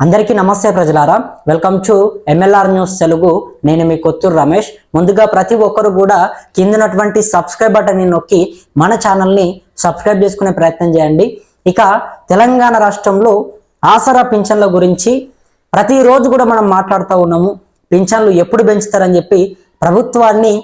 అందరికీ నమస్తే ప్రజలారా. Welcome to MLR news Telugu. నేను మీ కొత్తూరు రమేష్. ముందుగా ప్రతి ఒక్కరు కూడా కిందనటువంటి సబ్స్క్రైబ్ బటన్ని నొక్కి మన ఛానల్ని సబ్స్క్రైబ్ చేసుకునే ప్రయత్నం చేయండి. ఇక తెలంగాణ రాష్ట్రంలో ఆసరా పింఛన్ల గురించి ప్రతిరోజు కూడా మనం మాట్లాడుతూ ఉన్నాము. పింఛన్లు ఎప్పుడు పెంచుతారని చెప్పి ప్రభుత్వాన్ని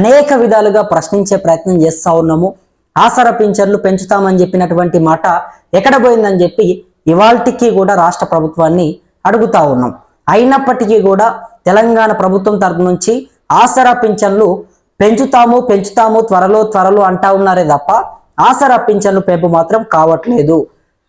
అనేక విధాలుగా ప్రశ్నించే ప్రయత్నం చేస్తూ ఉన్నాము. ఆసరా పింఛన్లు పెంచుతామని చెప్పినటువంటి మాట ఎక్కడ పోయిందని చెప్పి ఇవాల్టికి కూడా రాష్ట్ర ప్రభుత్వాన్ని అడుగుతా ఉన్నాం. అయినప్పటికీ కూడా తెలంగాణ ప్రభుత్వం తరపు నుంచి ఆసరా పింఛన్లు పెంచుతాము పెంచుతాము త్వరలో త్వరలో అంటా ఉన్నారే తప్ప ఆసరా పింఛన్లు పెంపు మాత్రం కావట్లేదు.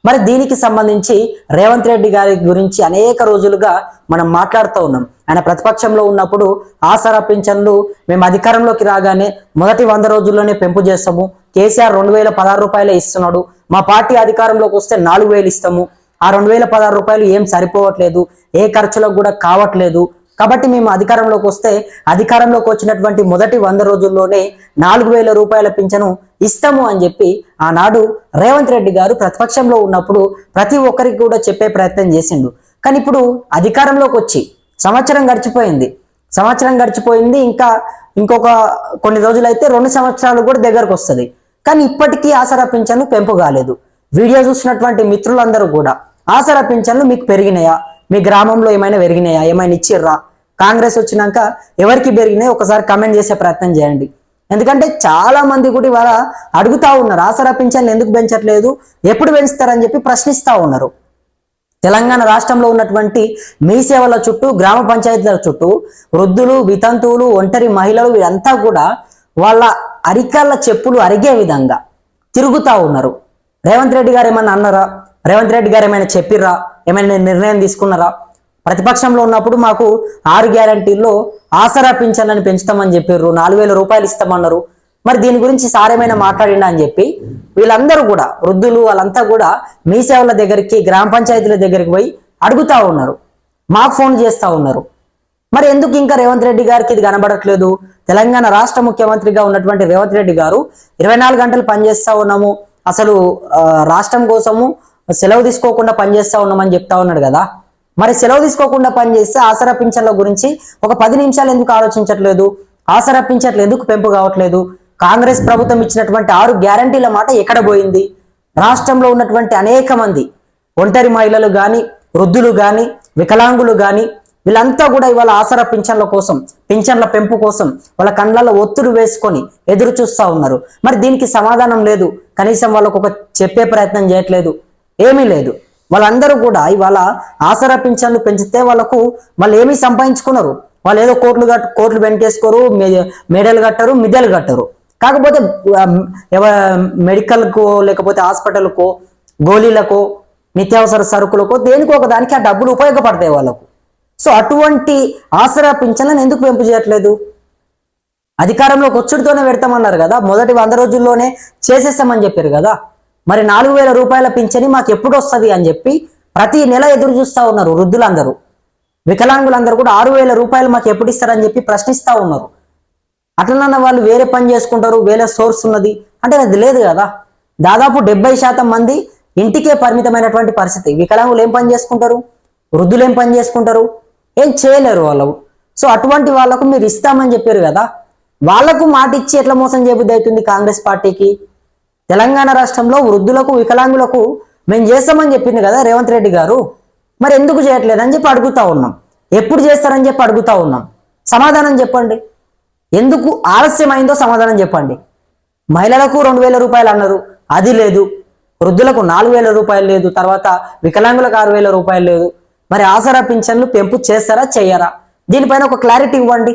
మరి దీనికి సంబంధించి రేవంత్ రెడ్డి గారి గురించి అనేక రోజులుగా మనం మాట్లాడుతూ ఉన్నాం. ఆయన ప్రతిపక్షంలో ఉన్నప్పుడు ఆసరా పింఛన్లు మేము అధికారంలోకి రాగానే మొదటి వంద రోజుల్లోనే పెంపు చేస్తాము. కేసీఆర్ రెండు వేల పదహారు రూపాయలే ఇస్తున్నాడు. మా పార్టీ అధికారంలోకి వస్తే నాలుగు వేలు ఇస్తాము. ఆ రెండు వేల పదహారు రూపాయలు ఏం సరిపోవట్లేదు ఏ ఖర్చులకు కూడా కావట్లేదు. కాబట్టి మేము అధికారంలోకి వస్తే అధికారంలోకి వచ్చినటువంటి మొదటి వంద రోజుల్లోనే నాలుగు వేల రూపాయల పింఛను ఇస్తాము అని చెప్పి ఆనాడు రేవంత్ రెడ్డి గారు ప్రతిపక్షంలో ఉన్నప్పుడు ప్రతి ఒక్కరికి కూడా చెప్పే ప్రయత్నం చేసిండు. కానీ ఇప్పుడు అధికారంలోకి వచ్చి సంవత్సరం గడిచిపోయింది. సంవత్సరం గడిచిపోయింది ఇంకా ఇంకొక కొన్ని రోజులైతే రెండు సంవత్సరాలు కూడా దగ్గరకు వస్తుంది. కానీ ఇప్పటికీ ఆసరా పింఛను పెంపు కాలేదు. వీడియో చూసినటువంటి మిత్రులందరూ కూడా ఆసరా పింఛన్లు మీకు పెరిగినాయా? మీ గ్రామంలో ఏమైనా పెరిగినాయా? ఏమైనా ఇచ్చిర్రా? కాంగ్రెస్ వచ్చినాక ఎవరికి పెరిగినాయి? ఒకసారి కమెంట్ చేసే ప్రయత్నం చేయండి. ఎందుకంటే చాలా మంది కూడా ఇవాళ అడుగుతా ఉన్నారు ఆసరా పింఛన్లు ఎందుకు పెంచట్లేదు? ఎప్పుడు పెంచుతారని చెప్పి ప్రశ్నిస్తూ ఉన్నారు. తెలంగాణ రాష్ట్రంలో ఉన్నటువంటి మీ సేవల చుట్టూ గ్రామ పంచాయతీల చుట్టూ వృద్ధులు వితంతువులు ఒంటరి మహిళలు వీరంతా కూడా వాళ్ళ అరికాళ్ళ చెప్పులు అరిగే విధంగా తిరుగుతూ ఉన్నారు. రేవంత్ రెడ్డి గారు ఏమన్నా అన్నారా? రేవంత్ రెడ్డి గారు ఏమైనా చెప్పిర్రా? ఏమైనా నిర్ణయం తీసుకున్నారా? ప్రతిపక్షంలో ఉన్నప్పుడు మాకు ఆరు గ్యారంటీల్లో ఆసరా పింఛన్లని పెంచుతామని చెప్పిర్రు. నాలుగు వేల రూపాయలు ఇస్తామన్నారు. మరి దీని గురించి సారేమైనా ఏమైనా మాట్లాడిండా అని చెప్పి వీళ్ళందరూ కూడా వృద్ధులు వాళ్ళంతా కూడా మీ సేవల దగ్గరికి గ్రామ పంచాయతీల దగ్గరికి పోయి అడుగుతా ఉన్నారు. మాకు ఫోన్ చేస్తా ఉన్నారు. మరి ఎందుకు ఇంకా రేవంత్ రెడ్డి గారికి ఇది కనబడట్లేదు? తెలంగాణ రాష్ట్ర ముఖ్యమంత్రిగా ఉన్నటువంటి రేవంత్ రెడ్డి గారు ఇరవై నాలుగు గంటలు పనిచేస్తా ఉన్నాము. అసలు రాష్ట్రం కోసము సెలవు తీసుకోకుండా పనిచేస్తా ఉన్నామని చెప్తా ఉన్నాడు కదా. మరి సెలవు తీసుకోకుండా పనిచేస్తే ఆసరా పింఛన్ల గురించి ఒక పది నిమిషాలు ఎందుకు ఆలోచించట్లేదు? ఆసరా పింఛన్లు ఎందుకు పెంపు కావట్లేదు? కాంగ్రెస్ ప్రభుత్వం ఇచ్చినటువంటి ఆరు గ్యారంటీల మాట ఎక్కడ పోయింది? రాష్ట్రంలో ఉన్నటువంటి అనేక మంది ఒంటరి మహిళలు కానీ వృద్ధులు కానీ వికలాంగులు కానీ వీళ్ళంతా కూడా ఇవాళ ఆసరా పింఛన్ల కోసం పింఛన్ల పెంపు కోసం వాళ్ళ కండ్లలో ఒత్తిడి వేసుకొని ఎదురు చూస్తా ఉన్నారు. మరి దీనికి సమాధానం లేదు. కనీసం వాళ్ళకు ఒక చెప్పే ప్రయత్నం చేయట్లేదు. ఏమీ లేదు. వాళ్ళందరూ కూడా ఇవాళ ఆసరా పింఛన్లు పెంచితే వాళ్ళకు వాళ్ళు ఏమీ సంపాదించుకున్నారు. వాళ్ళు ఏదో కోట్లు కట్ కోట్లు వెంటేసుకోరు మెడలు కట్టరు మిద్దెలు కట్టరు. కాకపోతే మెడికల్కో లేకపోతే హాస్పిటల్కో గోళీలకో నిత్యావసర సరుకులకో దేనికో ఒక దానికి ఆ డబ్బులు ఉపయోగపడతాయి వాళ్ళకు. సో అటువంటి ఆసరా పింఛన్లను ఎందుకు పెంపు చేయట్లేదు అధికారంలోకి వచ్చుడితోనే పెడతామన్నారు కదా. మొదటి వంద రోజుల్లోనే చేసేస్తామని చెప్పారు కదా. మరి నాలుగు వేల రూపాయల పింఛని మాకు ఎప్పుడు వస్తుంది అని చెప్పి ప్రతి నెల ఎదురు చూస్తూ ఉన్నారు వృద్ధులందరూ. వికలాంగులందరూ కూడా ఆరు వేల రూపాయలు మాకు ఎప్పుడు ఇస్తారని చెప్పి ప్రశ్నిస్తూ ఉన్నారు. అట్లనన్న వాళ్ళు వేరే పని చేసుకుంటారు వేరే సోర్స్ ఉన్నది. అంటే అది లేదు కదా. దాదాపు డెబ్బై శాతం మంది ఇంటికే పరిమితమైనటువంటి పరిస్థితి. వికలాంగులు ఏం పని చేసుకుంటారు? వృద్ధులు ఏం పని చేసుకుంటారు? ఏం చేయలేరు వాళ్ళు. సో అటువంటి వాళ్ళకు మీరు ఇస్తామని చెప్పారు కదా. వాళ్ళకు మాట ఇచ్చి ఎట్లా మోసం చేయబుద్ధి అవుతుంది కాంగ్రెస్ పార్టీకి? తెలంగాణ రాష్ట్రంలో వృద్ధులకు వికలాంగులకు మేము చేస్తామని చెప్పింది కదా రేవంత్ రెడ్డి గారు. మరి ఎందుకు చేయట్లేదని చెప్పి అడుగుతా ఉన్నాం. ఎప్పుడు చేస్తారని చెప్పి అడుగుతా ఉన్నాం. సమాధానం చెప్పండి. ఎందుకు ఆలస్యమైందో సమాధానం చెప్పండి. మహిళలకు రెండు వేల రూపాయలు అన్నారు. అది లేదు. వృద్ధులకు నాలుగు వేల రూపాయలు లేదు. తర్వాత వికలాంగులకు ఆరు వేల రూపాయలు లేదు. మరి ఆసరా పింఛన్లు పెంపు చేస్తారా చేయరా? దీనిపైన ఒక క్లారిటీ ఇవ్వండి.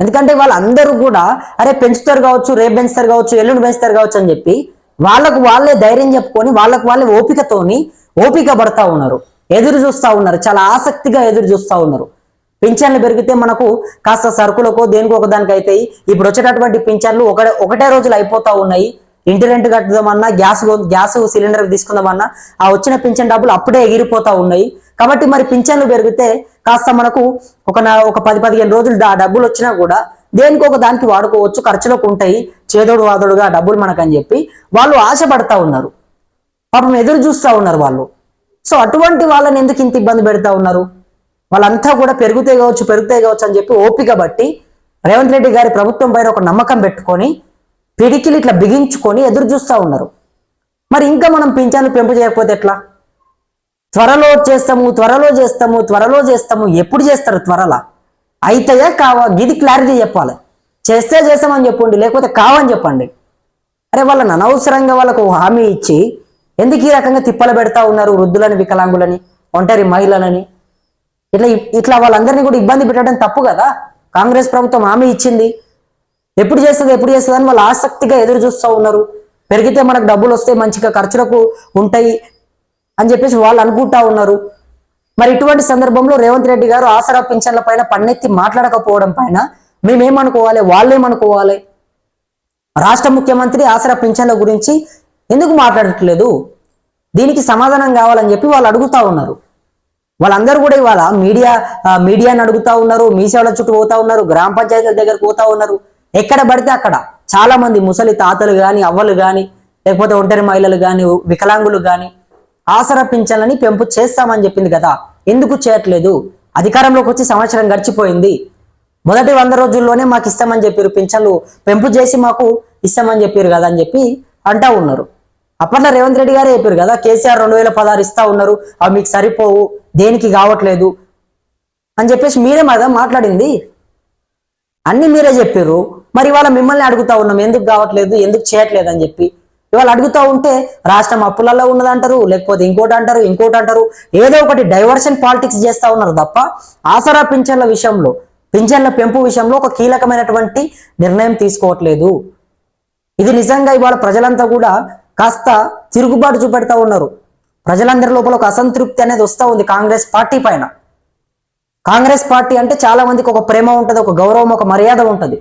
ఎందుకంటే వాళ్ళందరూ కూడా అరే పెంచుతారు కావచ్చు రేపు పెంచుతారు కావచ్చు ఎల్లుండి పెంచుతారు కావచ్చు అని చెప్పి వాళ్ళకు వాళ్ళే ధైర్యం చెప్పుకొని వాళ్ళకు వాళ్ళే ఓపికతోని ఓపిక పడతా ఉన్నారు ఎదురు చూస్తా ఉన్నారు చాలా ఆసక్తిగా ఎదురు చూస్తా ఉన్నారు. పింఛన్లు పెరిగితే మనకు కాస్త సరుకులకో దేనికో ఒక దానికి అవుతాయి ఇప్పుడు వచ్చేటటువంటి పింఛన్లు ఒకటే ఒకటే రోజులు అయిపోతా ఉన్నాయి. ఇంటి రెంట్ కట్టుదామన్నా గ్యాస్ గ్యాస్ సిలిండర్ తీసుకుందామన్నా ఆ వచ్చిన పింఛన్ డబ్బులు అప్పుడే ఎగిరిపోతా ఉన్నాయి. కాబట్టి మరి పింఛన్లు పెరిగితే కాస్త మనకు ఒక నా- ఒక పది పదిహేను రోజులు ఆ డబ్బులు వచ్చినా కూడా దేనికి ఒక దానికి వాడుకోవచ్చు ఖర్చులకు ఉంటాయి చేదోడు వాదోడుగా ఆ డబ్బులు మనకని చెప్పి వాళ్ళు ఆశపడతా ఉన్నారు. పాపం ఎదురు చూస్తూ ఉన్నారు వాళ్ళు. సో అటువంటి వాళ్ళని ఎందుకు ఇంత ఇబ్బంది పెడతా ఉన్నారు? వాళ్ళంతా కూడా పెరుగుతే కావచ్చు పెరుగుతే కావచ్చు అని చెప్పి ఓపిక బట్టి రేవంత్ రెడ్డి గారి ప్రభుత్వం పైన ఒక నమ్మకం పెట్టుకొని పిడికిలు ఇట్లా బిగించుకొని ఎదురు చూస్తూ ఉన్నారు. మరి ఇంకా మనం పింఛన్లు పెంపు చేయకపోతే ఎట్లా? త్వరలో చేస్తాము త్వరలో చేస్తాము త్వరలో చేస్తాము. ఎప్పుడు చేస్తారు? త్వరలా. అయితేయా కావా? గిది క్లారిటీ చెప్పాలి. చేస్తే చేస్తామని చెప్పండి లేకపోతే కావని చెప్పండి. అరే వాళ్ళని అనవసరంగా వాళ్ళకు హామీ ఇచ్చి ఎందుకు ఈ రకంగా తిప్పలు పెడతా ఉన్నారు వృద్ధులని వికలాంగులని ఒంటరి మహిళలని? ఇట్లా ఇట్లా వాళ్ళందరినీ కూడా ఇబ్బంది పెట్టడం తప్పు కదా? కాంగ్రెస్ ప్రభుత్వం హామీ ఇచ్చింది. ఎప్పుడు చేస్తుంది ఎప్పుడు చేస్తుంది అని వాళ్ళు ఆసక్తిగా ఎదురు చూస్తూ ఉన్నారు. పెరిగితే మనకు డబ్బులు వస్తే మంచిగా ఖర్చులకు ఉంటాయి. అని చెప్పేసి వాళ్ళు అనుకుంటా ఉన్నారు. మరి ఇటువంటి సందర్భంలో రేవంత్ రెడ్డి గారు ఆసరా పింఛన్ల పైన పన్నెత్తి మాట్లాడకపోవడం పైన మేమేమనుకోవాలి? వాళ్ళేమనుకోవాలి? రాష్ట్ర ముఖ్యమంత్రి ఆసరా పింఛన్ల గురించి ఎందుకు మాట్లాడట్లేదు? దీనికి సమాధానం కావాలని చెప్పి వాళ్ళు అడుగుతా ఉన్నారు. వాళ్ళందరూ కూడా ఇవాళ మీడియా మీడియాని అడుగుతా ఉన్నారు మీ సేవల చుట్టూ పోతా ఉన్నారు గ్రామ పంచాయతీల దగ్గరకు పోతా ఉన్నారు. ఎక్కడ పడితే అక్కడ. చాలా మంది ముసలి తాతలు కానీ అవ్వలు కానీ లేకపోతే ఒంటరి మహిళలు కానీ వికలాంగులు కానీ ఆసరా పింఛన్లని పెంపు చేస్తామని చెప్పింది కదా. ఎందుకు చేయట్లేదు? అధికారంలోకి వచ్చి సంవత్సరం గడిచిపోయింది. మొదటి వంద రోజుల్లోనే మాకు ఇస్తామని చెప్పారు. పింఛన్లు పెంపు చేసి మాకు ఇస్తామని చెప్పారు కదా అని చెప్పి అంటా ఉన్నారు. అప్పట్లో రేవంత్ రెడ్డి గారే చెప్పారు కదా కేసీఆర్ రెండు వేల పదహారు ఇస్తా ఉన్నారు. అవి మీకు సరిపోవు దేనికి కావట్లేదు? అని చెప్పేసి మీరే కదా మాట్లాడింది. అన్ని మీరే చెప్పారు. మరి ఇవాళ మిమ్మల్ని అడుగుతా ఉన్నాం ఎందుకు కావట్లేదు ఎందుకు చేయట్లేదు అని చెప్పి. ఇవాళ అడుగుతా ఉంటే రాష్ట్రం అప్పులలో ఉన్నదంటారు లేకపోతే ఇంకోటి అంటారు ఇంకోటి అంటారు. ఏదో ఒకటి డైవర్షన్ పాలిటిక్స్ చేస్తా ఉన్నారు తప్ప ఆసరా పింఛన్ల విషయంలో పింఛన్ల పెంపు విషయంలో ఒక కీలకమైనటువంటి నిర్ణయం తీసుకోవట్లేదు. ఇది నిజంగా ఇవాళ ప్రజలంతా కూడా కాస్త తిరుగుబాటు చూపెడతా ఉన్నారు. ప్రజలందరి లోపల ఒక అసంతృప్తి అనేది వస్తూ ఉంది కాంగ్రెస్ పార్టీ పైన. కాంగ్రెస్ పార్టీ అంటే చాలా మందికి ఒక ప్రేమ ఉంటుంది ఒక గౌరవం ఒక మర్యాద ఉంటుంది.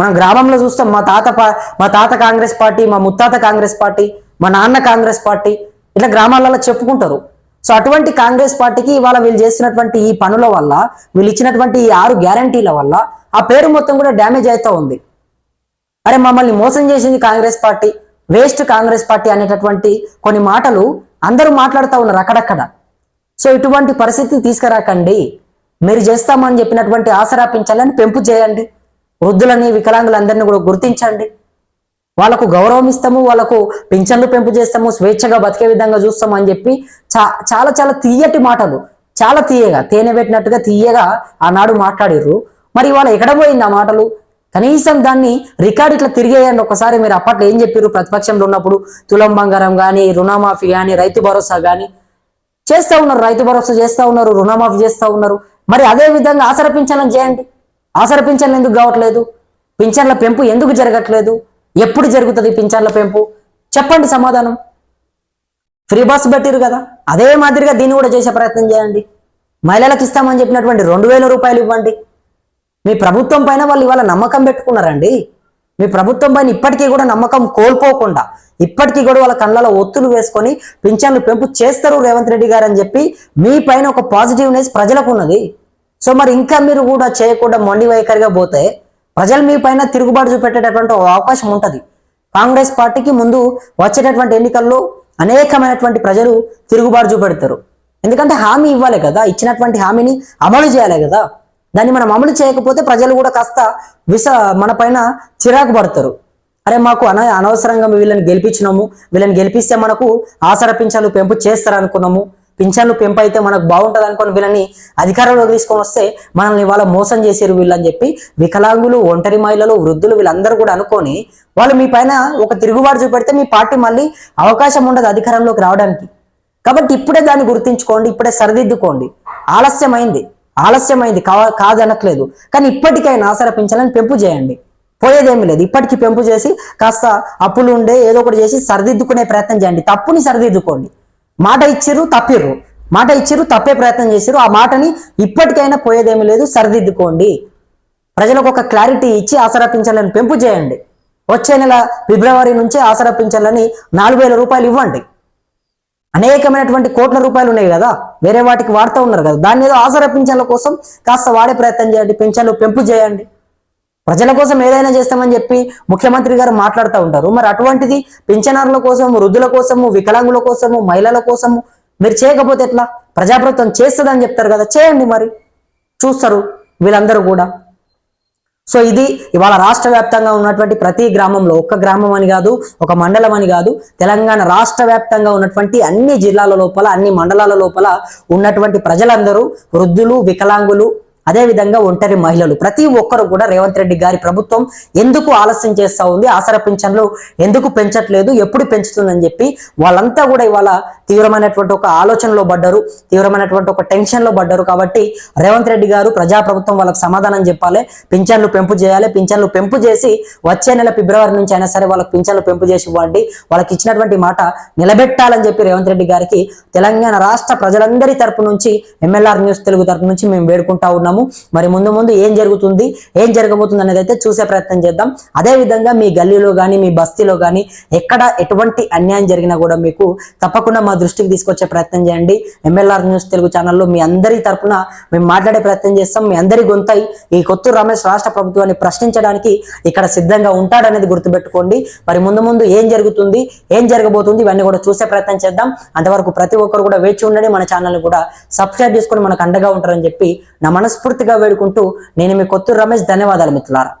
మనం గ్రామంలో చూస్తాం మా తాత పా- మా తాత కాంగ్రెస్ పార్టీ మా ముత్తాత కాంగ్రెస్ పార్టీ మా నాన్న కాంగ్రెస్ పార్టీ ఇట్లా గ్రామాలలో చెప్పుకుంటారు. సో అటువంటి కాంగ్రెస్ పార్టీకి ఇవాళ వీళ్ళు చేసినటువంటి ఈ పనుల వల్ల వీళ్ళు ఇచ్చినటువంటి ఈ ఆరు గ్యారంటీల వల్ల ఆ పేరు మొత్తం కూడా డ్యామేజ్ అవుతా ఉంది. అరే మమ్మల్ని మోసం చేసింది Congress party waste Congress party అనేటటువంటి కొన్ని మాటలు అందరూ మాట్లాడుతూ ఉన్నారు అక్కడక్కడ. సో ఇటువంటి పరిస్థితి తీసుకురాకండి. మీరు చేస్తామని చెప్పినటువంటి ఆసరా పింఛన్లను పెంపు చేయండి. వృద్ధులని వికలాంగులందరినీ కూడా గుర్తించండి. వాళ్ళకు గౌరవం ఇస్తాము వాళ్ళకు పింఛన్లు పెంపు చేస్తాము స్వేచ్ఛగా బతికే విధంగా చూస్తాము అని చెప్పి చా చాలా చాలా తీయటి మాటలు. చాలా తీయగా తేనె పెట్టినట్టుగా తీయగా ఆనాడు మాట్లాడిర్రు. మరి వాళ్ళు ఎక్కడ పోయింది ఆ మాటలు? కనీసం దాన్ని రికార్డ్ ఇట్లా తిరిగేయండి. ఒకసారి మీరు అప్పట్లో ఏం చెప్పారు ప్రతిపక్షంలో ఉన్నప్పుడు తులం బంగారం కానీ రుణమాఫీ కానీ రైతు భరోసా కానీ చేస్తా ఉన్నారు రైతు భరోసా చేస్తా ఉన్నారు రుణమాఫీ చేస్తా ఉన్నారు. మరి అదే విధంగా ఆసరపించాలని చేయండి. ఆసర పింఛన్లు ఎందుకు కావట్లేదు? పింఛన్ల పెంపు ఎందుకు జరగట్లేదు? ఎప్పుడు జరుగుతుంది పింఛన్ల పెంపు? చెప్పండి సమాధానం. ఫ్రీ బస్ పెట్టిరు కదా. అదే మాదిరిగా దీన్ని కూడా చేసే ప్రయత్నం చేయండి. మహిళలకు ఇస్తామని చెప్పినటువంటి రెండు వేల రూపాయలు ఇవ్వండి. మీ ప్రభుత్వం పైన వాళ్ళు ఇవాళ నమ్మకం పెట్టుకున్నారండి. మీ ప్రభుత్వం పైన ఇప్పటికీ కూడా నమ్మకం కోల్పోకుండా ఇప్పటికీ కూడా వాళ్ళ కళ్ళలో ఒత్తులు వేసుకొని పింఛన్లు పెంపు చేస్తారు రేవంత్ రెడ్డి గారు అని చెప్పి మీ పైన ఒక పాజిటివ్నెస్ ప్రజలకు ఉన్నది. సో మరి ఇంకా మీరు కూడా చేయకుండా మొండి వైఖరిగా పోతే ప్రజలు మీ పైన తిరుగుబాటు చూపెట్టేటటువంటి అవకాశం ఉంటుంది. కాంగ్రెస్ పార్టీకి ముందు వచ్చేటటువంటి ఎన్నికల్లో అనేకమైనటువంటి ప్రజలు తిరుగుబాటు చూపెడతారు. ఎందుకంటే హామీ ఇవ్వాలి కదా ఇచ్చినటువంటి హామీని అమలు చేయాలి కదా. దాన్ని మనం అమలు చేయకపోతే ప్రజలు కూడా కాస్త విస మన పైన చిరాకు పడతారు. అరే మాకు అన అనవసరంగా వీళ్ళని గెలిపించినాము వీళ్ళని గెలిపిస్తే మనకు ఆసరపించాలు పెంపు చేస్తారు అనుకున్నాము పింఛన్లు పెంపు అయితే మనకు బాగుంటుంది అనుకుని వీళ్ళని అధికారంలోకి తీసుకొని వస్తే మనల్ని వాళ్ళ మోసం చేసారు వీళ్ళని చెప్పి వికలాంగులు ఒంటరి మహిళలు వృద్ధులు వీళ్ళందరూ కూడా అనుకొని వాళ్ళు మీ పైన ఒక తిరుగుబాటు చూపెడితే మీ పార్టీ మళ్ళీ అవకాశం ఉండదు అధికారంలోకి రావడానికి. కాబట్టి ఇప్పుడే దాన్ని గుర్తించుకోండి ఇప్పుడే సరిదిద్దుకోండి. ఆలస్యమైంది ఆలస్యమైంది కా కాదనట్లేదు. కానీ ఇప్పటికైనా ఆసరా పింఛన్లను పెంపు చేయండి. పోయేదేమీ లేదు. ఇప్పటికీ పెంపు చేసి కాస్త అప్పులు ఉండే ఏదో ఒకటి చేసి సరిదిద్దుకునే ప్రయత్నం చేయండి. తప్పుని సరిదిద్దుకోండి. మాట ఇచ్చిర్రు తప్పిర్రు. మాట ఇచ్చిర్రు తప్పే ప్రయత్నం చేశారు ఆ మాటని ఇప్పటికైనా పోయేదేమీ లేదు. సరిదిద్దుకోండి. ప్రజలకు ఒక క్లారిటీ ఇచ్చి ఆసరా పింఛన్లను పెంపు చేయండి. వచ్చే నెల ఫిబ్రవరి నుంచే ఆసరా పింఛన్లని నాలుగు వేల రూపాయలు ఇవ్వండి. అనేకమైనటువంటి కోట్ల రూపాయలు ఉన్నాయి కదా. వేరే వాటికి వాడుతూ ఉన్నారు కదా. దాని మీద ఆసరా పింఛన్ల కోసం కాస్త వాడే ప్రయత్నం చేయండి. పింఛన్లు పెంపు చేయండి. ప్రజల కోసం ఏదైనా చేస్తామని చెప్పి ముఖ్యమంత్రి గారు మాట్లాడుతూ ఉంటారు. మరి అటువంటిది పింఛనర్ల కోసం వృద్ధుల కోసము వికలాంగుల కోసము మహిళల కోసము మీరు చేయకపోతే ఎట్లా? ప్రజాప్రభుత్వం చేస్తుందని చెప్తారు కదా చేయండి మరి. చూస్తారు వీళ్ళందరూ కూడా. సో ఇది ఇవాళ రాష్ట్ర వ్యాప్తంగా ఉన్నటువంటి ప్రతి గ్రామంలో ఒక్క గ్రామం అని కాదు ఒక మండలం అని కాదు తెలంగాణ రాష్ట్ర వ్యాప్తంగా ఉన్నటువంటి అన్ని జిల్లాల లోపల అన్ని మండలాల లోపల ఉన్నటువంటి ప్రజలందరూ వృద్ధులు వికలాంగులు అదే విధంగా ఒంటరి మహిళలు. ప్రతి ఒక్కరు కూడా రేవంత్ రెడ్డి గారి ప్రభుత్వం ఎందుకు ఆలస్యం చేస్తా ఉంది ఆసర పింఛన్లు ఎందుకు పెంచట్లేదు ఎప్పుడు పెంచుతుందని చెప్పి వాళ్ళంతా కూడా ఇవాళ తీవ్రమైనటువంటి ఒక ఆలోచనలో పడ్డారు తీవ్రమైనటువంటి ఒక టెన్షన్లో పడ్డారు కాబట్టి రేవంత్ రెడ్డి గారు ప్రజాప్రభుత్వం వాళ్ళకి సమాధానం చెప్పాలి పింఛన్లు పెంపు చేయాలి పింఛన్లు పెంపు చేసి వచ్చే నెల ఫిబ్రవరి నుంచి అయినా సరే వాళ్ళకి పింఛన్లు పెంపు చేసి ఇవ్వండి వాళ్ళకి ఇచ్చినటువంటి మాట నిలబెట్టాలని చెప్పి రేవంత్ రెడ్డి గారికి తెలంగాణ రాష్ట్ర ప్రజలందరి తరపు నుంచి ఎంఎల్ఆర్ న్యూస్ తెలుగు తరపు నుంచి మేము వేడుకుంటా ఉన్నాము. మరి ముందు ముందు ఏం జరుగుతుంది ఏం జరగబోతుంది అనేది అయితే చూసే ప్రయత్నం చేద్దాం. అదే విధంగా మీ గల్లీలో కానీ మీ బస్తీలో కానీ ఎక్కడ ఎటువంటి అన్యాయం జరిగినా కూడా మీకు తప్పకుండా మా దృష్టికి తీసుకొచ్చే ప్రయత్నం చేయండి. ఎంఎల్ఆర్ న్యూస్ తెలుగు ఛానల్లో మీ అందరి తరఫున మేము మాట్లాడే ప్రయత్నం చేస్తాం. మీ అందరి గొంతై ఈ కొత్తూరు రమేష్ రాష్ట్ర ప్రభుత్వాన్ని ప్రశ్నించడానికి ఇక్కడ సిద్ధంగా ఉంటాడనేది గుర్తుపెట్టుకోండి. మరి ముందు ముందు ఏం జరుగుతుంది ఏం జరగబోతుంది ఇవన్నీ కూడా చూసే ప్రయత్నం చేద్దాం. అంతవరకు ప్రతి ఒక్కరు కూడా వేచి ఉండండి. మన ఛానల్ కూడా సబ్స్క్రైబ్ చేసుకొని మనకు అండగా ఉంటారని చెప్పి నా మనస్ఫూర్తిగా వేడుకుంటూ నేను మీ కొత్తూరు రమేష్ ధన్యవాదాలు మిత్రులారా.